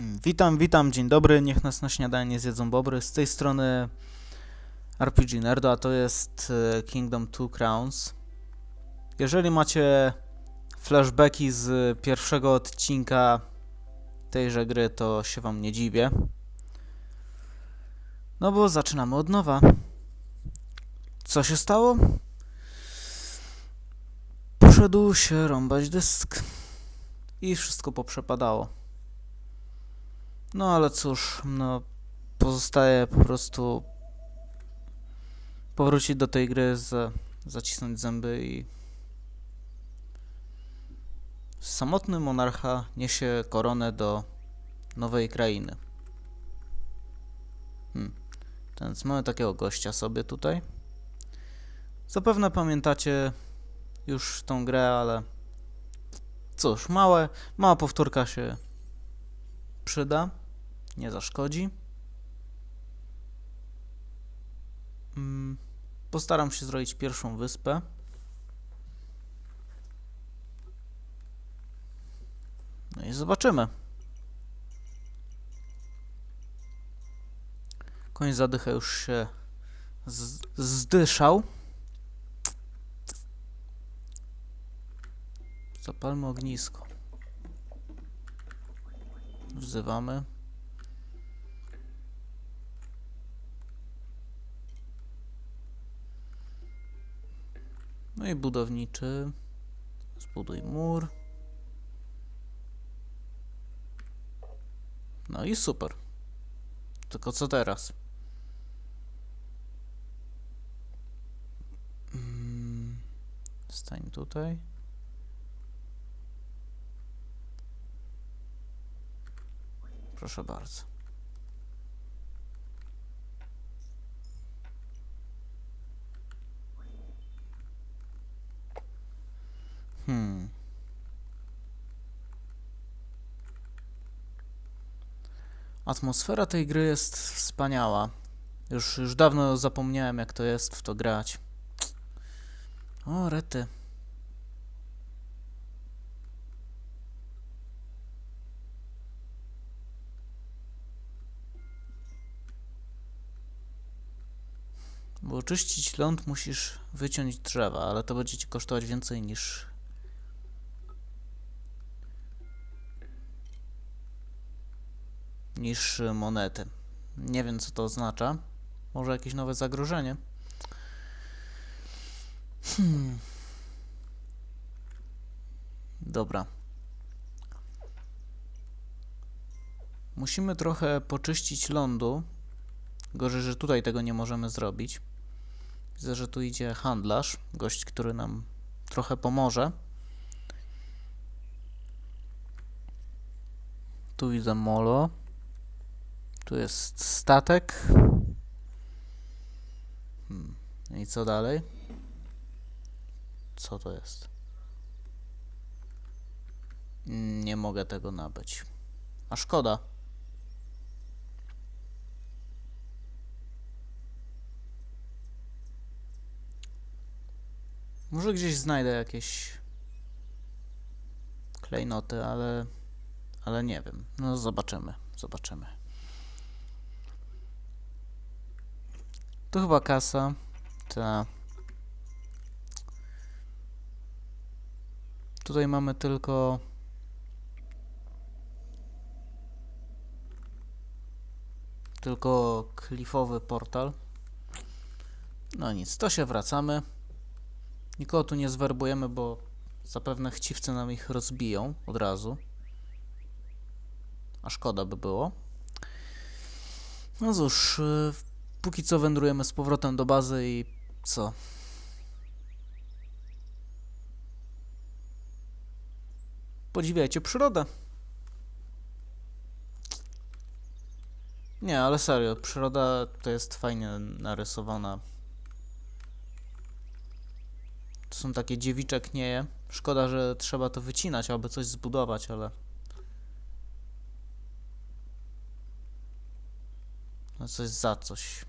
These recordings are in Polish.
Mm, Witam, witam, dzień dobry, niech nas na śniadanie zjedzą bobry. Z tej strony RPG Nerdo, a to jest e, Kingdom Two Crowns. Jeżeli macie flashbacki z pierwszego odcinka tejże gry, to się wam nie dziwię. No bo zaczynamy od nowa. Co się stało? Poszedł się rąbać dysk. I wszystko poprzepadało. No ale cóż, no pozostaje po prostu powrócić do tej gry, z, zacisnąć zęby i samotny monarcha niesie koronę do nowej krainy. Hmm. Więc mamy takiego gościa sobie tutaj. Zapewne pamiętacie już tą grę, ale cóż, małe, mała powtórka się przyda nie zaszkodzi. Mm, Postaram się zrobić pierwszą wyspę. No i zobaczymy. Koń zadycha już się zdyszał. Zapalmy ognisko. Wzywamy. No i budowniczy. Zbuduj mur. No i super. Tylko co teraz? Mm, Stań tutaj. Proszę bardzo. Hmm. Atmosfera tej gry jest wspaniała. Już, już dawno zapomniałem, jak to jest w to grać. O, rety. Bo czyścić ląd musisz wyciąć drzewa, ale to będzie ci kosztować więcej niż niż monety. Nie wiem, co to oznacza. Może jakieś nowe zagrożenie. Hmm. Dobra. Musimy trochę poczyścić lądu. Gorzej, że tutaj tego nie możemy zrobić. Widzę, że tu idzie handlarz, gość, który nam trochę pomoże. Tu widzę molo. Tu jest statek. Hmm. I co dalej? Co to jest? Mm, Nie mogę tego nabyć. A szkoda. Może gdzieś znajdę jakieś klejnoty, ale ale nie wiem. No zobaczymy, zobaczymy. To chyba kasa. Ta. Tutaj mamy tylko. Tylko klifowy portal. No nic, to się wracamy. Nikogo tu nie zwerbujemy, bo zapewne chciwcy nam ich rozbiją od razu. A szkoda by było. No cóż, yy, póki co wędrujemy z powrotem do bazy i co? Podziwiajcie przyrodę. Nie, ale serio, przyroda to jest fajnie narysowana. To są takie dziewicze knieje. Szkoda, że trzeba to wycinać, aby coś zbudować, ale... No coś za coś.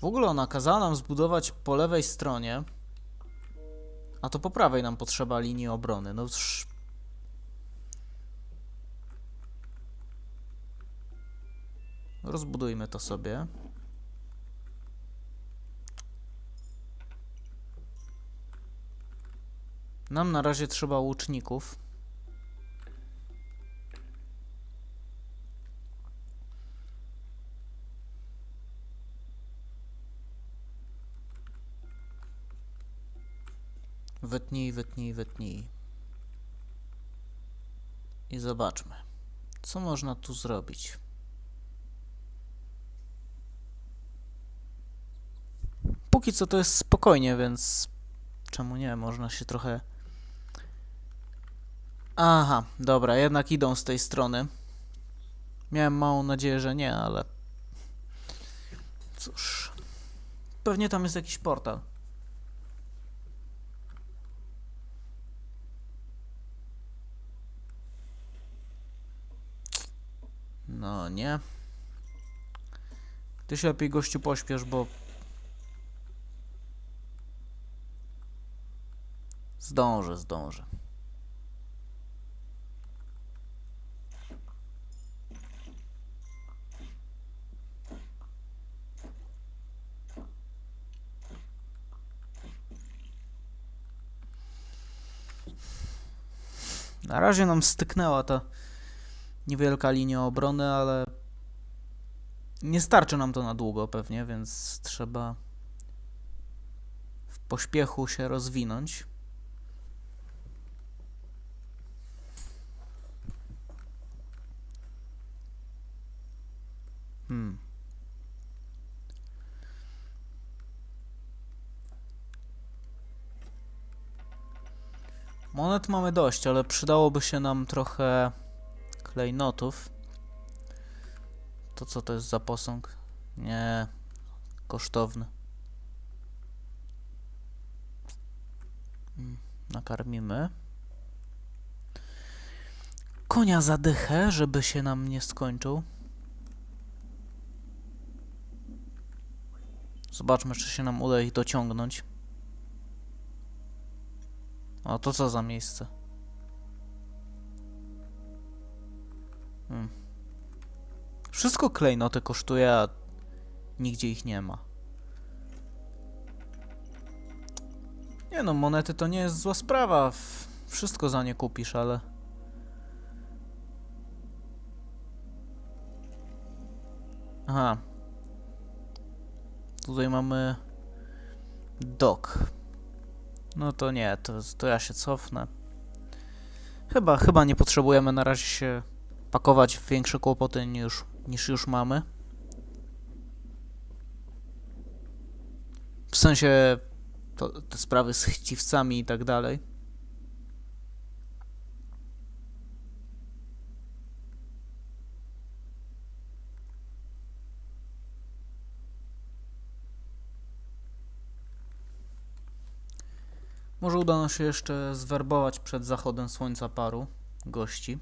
W ogóle ona kazała nam zbudować po lewej stronie, a to po prawej nam potrzeba linii obrony. No sz... Rozbudujmy to sobie. Nam na razie trzeba łuczników. Wytnij, wytnij, wytnij. I zobaczmy, co można tu zrobić. Póki co to jest spokojnie, więc czemu nie? Można się trochę. Aha, dobra, jednak idą z tej strony. Miałem małą nadzieję, że nie, ale. Cóż. Pewnie tam jest jakiś portal. No nie. Ty się lepiej gościu pośpiesz, bo Zdążę, zdążę. Na razie nam styknęła ta niewielka linia obrony, ale nie starczy nam to na długo pewnie, więc trzeba w pośpiechu się rozwinąć. Hmm. Monet mamy dość, ale przydałoby się nam trochę klejnotów. To co to jest za posąg? Nie, kosztowny. Hmm, Nakarmimy. Konia zadychę, żeby się nam nie skończył. Zobaczmy, czy się nam uda ich dociągnąć. O, to co za miejsce? Hmm. Wszystko klejnoty kosztuje, a nigdzie ich nie ma. Nie no, monety to nie jest zła sprawa. Wszystko za nie kupisz, ale... Aha, Tutaj mamy dok. No to nie, to, to ja się cofnę. Chyba, chyba nie potrzebujemy na razie się pakować w większe kłopoty niż, niż już mamy. W sensie to, te sprawy z chciwcami i tak dalej. Może uda nam się jeszcze zwerbować przed zachodem słońca paru gości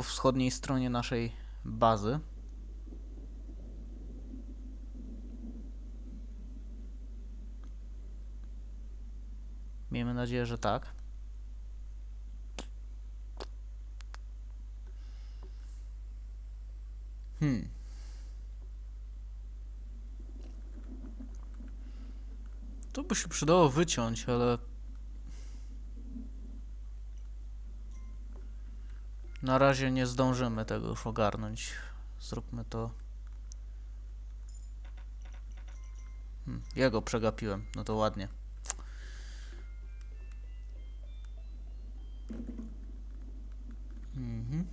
po wschodniej stronie naszej bazy. Miejmy nadzieję, że tak. Hmm. To by się przydało wyciąć, ale... Na razie nie zdążymy tego już ogarnąć. Zróbmy to... Hmm, ja go przegapiłem, no to ładnie. Mhm.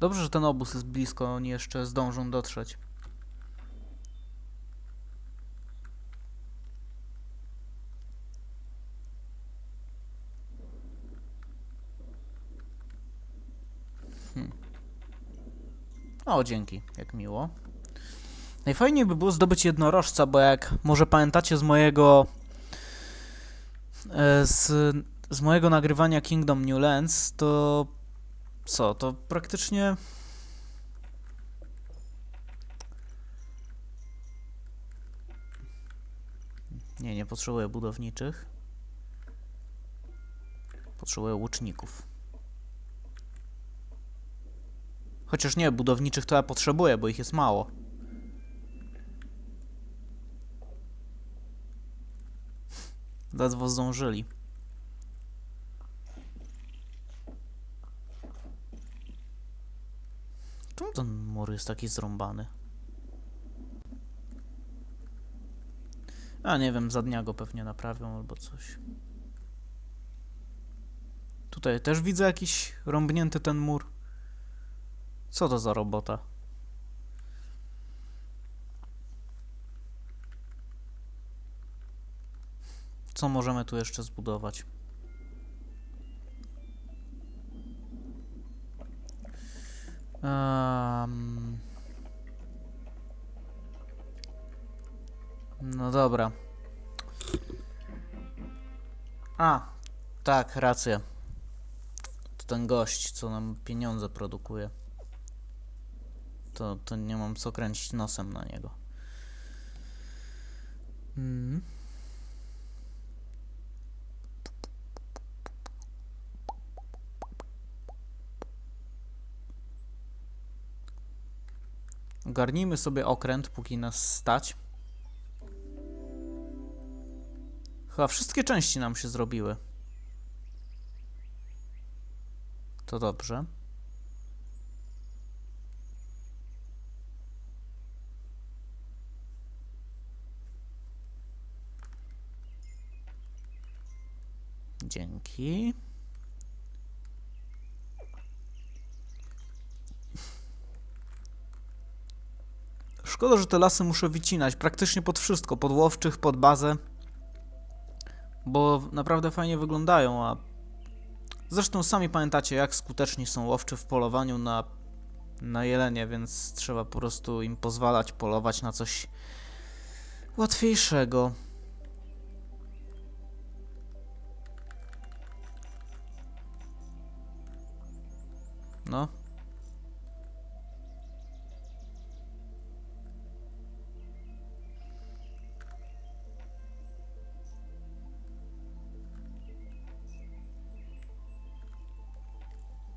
Dobrze, że ten obóz jest blisko, oni jeszcze zdążą dotrzeć. O, dzięki, jak miło. Najfajniej by było zdobyć jednorożca, bo jak może pamiętacie z mojego e, z, z mojego nagrywania Kingdom New Lands, to co, to praktycznie Nie, nie potrzebuję budowniczych. Potrzebuję łuczników. Chociaż nie, budowniczych to ja potrzebuję, bo ich jest mało. Ledwo zdążyli. Czemu ten mur jest taki zrąbany? A nie wiem, za dnia go pewnie naprawią albo coś. Tutaj też widzę jakiś rąbnięty ten mur. Co to za robota? Co możemy tu jeszcze zbudować? Em, No dobra. A, tak, racja. To ten gość, co nam pieniądze produkuje. To, to nie mam co kręcić nosem na niego. Mm. Ogarnijmy sobie okręt, póki nas stać. Chyba wszystkie części nam się zrobiły. To dobrze. Dzięki. Szkoda, że te lasy muszę wycinać praktycznie pod wszystko, pod łowczych, pod bazę bo naprawdę fajnie wyglądają, a zresztą sami pamiętacie, jak skuteczni są łowczy w polowaniu na, na jelenie, więc trzeba po prostu im pozwalać polować na coś łatwiejszego. No.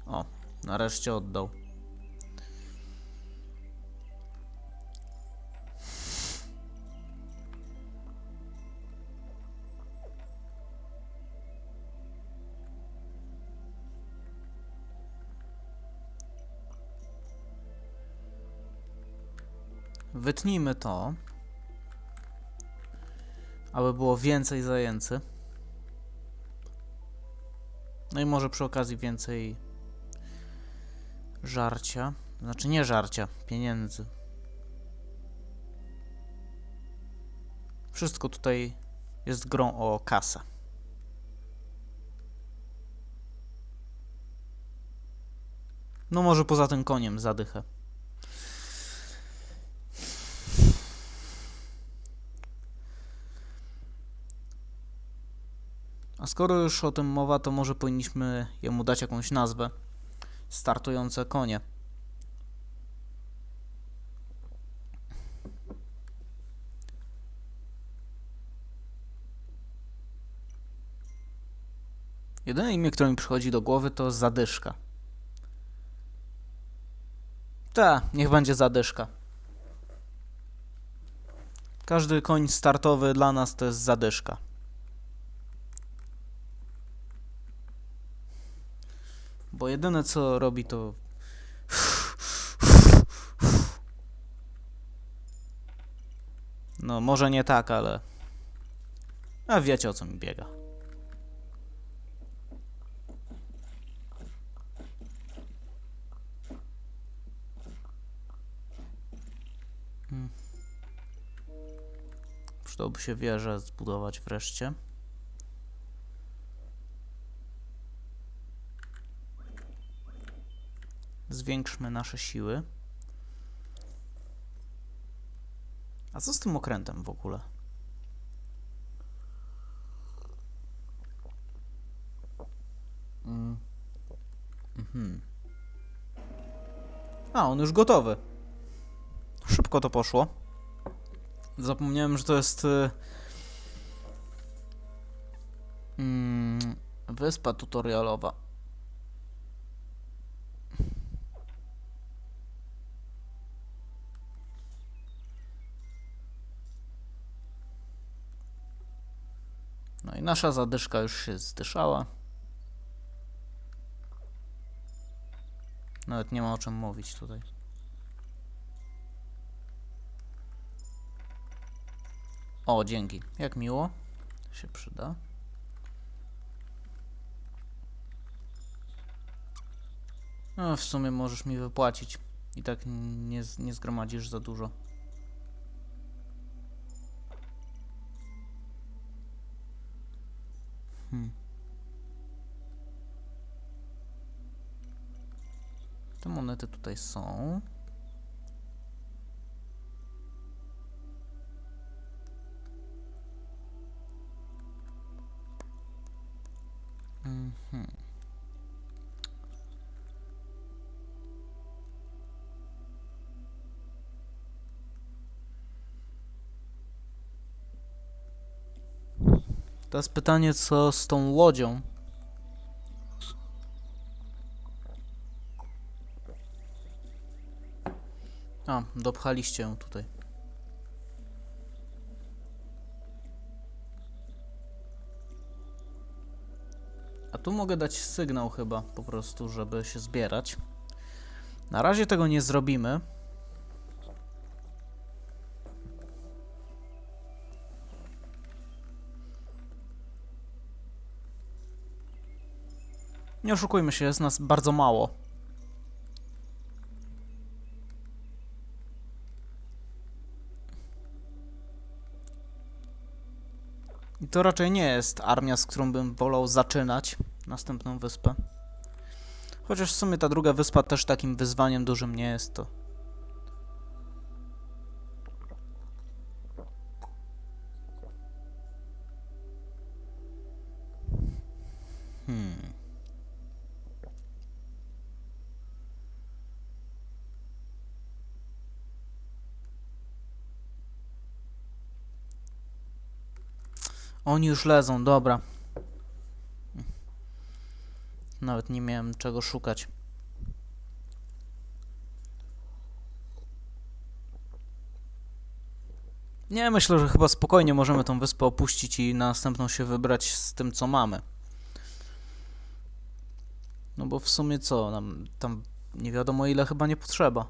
O, nareszcie oddał. Wytnijmy to, aby było więcej zajęcy. No i może przy okazji więcej żarcia. Znaczy nie żarcia, pieniędzy. Wszystko tutaj jest grą o kasę. No może poza tym koniem zadychę. A skoro już o tym mowa, to może powinniśmy jemu dać jakąś nazwę startujące konie. Jedyne imię, które mi przychodzi do głowy to Zadyszka. Ta, niech będzie Zadyszka. Każdy koń startowy dla nas to jest Zadyszka. Bo jedyne co robi to. No, może nie tak, ale. A wiecie o co mi biega. Hmm. Przydałoby się wieżę zbudować wreszcie. Zwiększmy nasze siły. A co z tym okrętem w ogóle? Mm. Mhm. A, on już gotowy. Szybko to poszło. Zapomniałem, że to jest. y, Mm, Wyspa tutorialowa. Nasza zadyszka już się zdyszała. Nawet nie ma o czym mówić tutaj. O, dzięki. Jak miło. Się przyda. No, w sumie możesz mi wypłacić. I tak nie, nie zgromadzisz za dużo. Te monety tutaj są. Mhm. Teraz pytanie, co z tą łodzią? A, dopchaliście ją tutaj. A tu mogę dać sygnał chyba po prostu, żeby się zbierać. Na razie tego nie zrobimy. Nie oszukujmy się, jest nas bardzo mało. To raczej nie jest armia, z którą bym wolał zaczynać następną wyspę. Chociaż w sumie ta druga wyspa też takim wyzwaniem dużym nie jest to. Oni już lezą, dobra. Nawet nie miałem czego szukać. Nie, myślę, że chyba spokojnie możemy tą wyspę opuścić i na następną się wybrać z tym, co mamy. No bo w sumie co, nam tam nie wiadomo ile chyba nie potrzeba.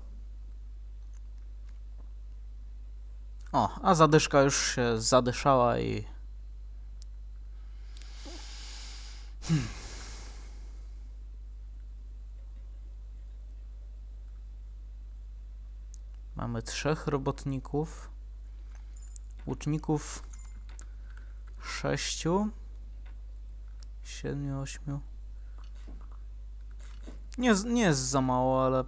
O, a zadyszka już się zadyszała i... Hmm. Mamy trzech robotników. Łuczników sześciu. Siedmiu, ośmiu. Nie, nie jest za mało, ale...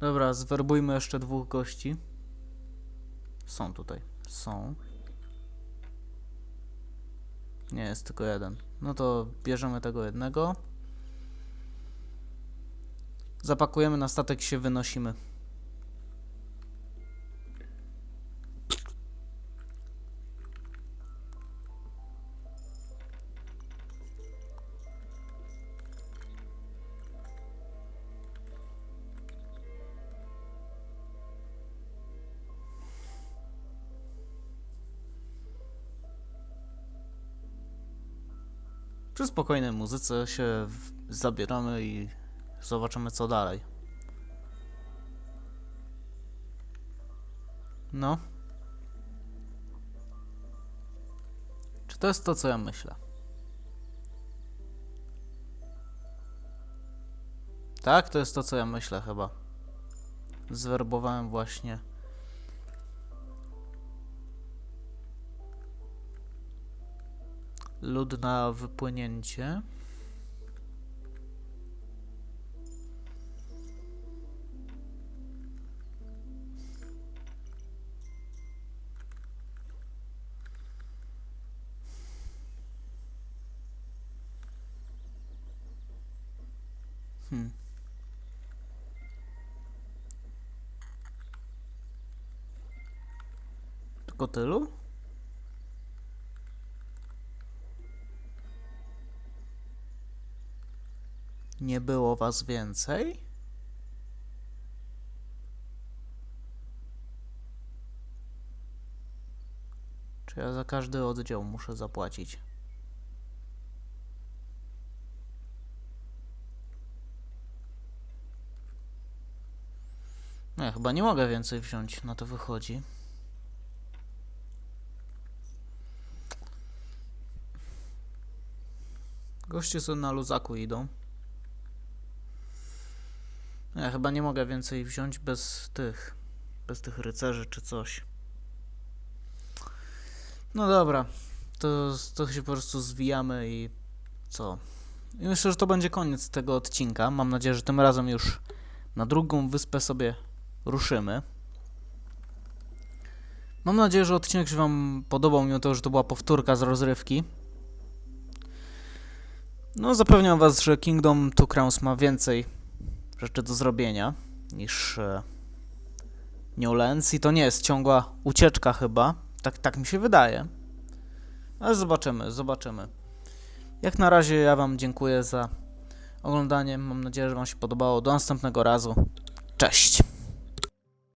Dobra, zwerbujmy jeszcze dwóch gości. Są tutaj. Są. Nie, jest tylko jeden. No to bierzemy tego jednego. Zapakujemy na statek się wynosimy. Przy spokojnej muzyce się zabieramy i zobaczymy co dalej. No. Czy to jest to, co ja myślę? Tak, to jest to, co ja myślę chyba. Zwerbowałem właśnie. Lud na wypłynięcie. Hmm. Tylko tylu? Nie było was więcej? Czy ja za każdy oddział muszę zapłacić? Chyba nie mogę więcej wziąć, na to wychodzi. Goście sobie na luzaku idą. Ja chyba nie mogę więcej wziąć bez tych, bez tych rycerzy czy coś. No dobra, to, to się po prostu zwijamy i co? I myślę, że to będzie koniec tego odcinka. Mam nadzieję, że tym razem już na drugą wyspę sobie ruszymy. Mam nadzieję, że odcinek się Wam podobał, mimo tego, że to była powtórka z rozrywki. No, zapewniam Was, że Kingdom Two Crowns ma więcej rzeczy do zrobienia niż e, Newlands i to nie jest ciągła ucieczka chyba. Tak, tak mi się wydaje. Ale zobaczymy, zobaczymy. Jak na razie ja Wam dziękuję za oglądanie. Mam nadzieję, że Wam się podobało. Do następnego razu. Cześć!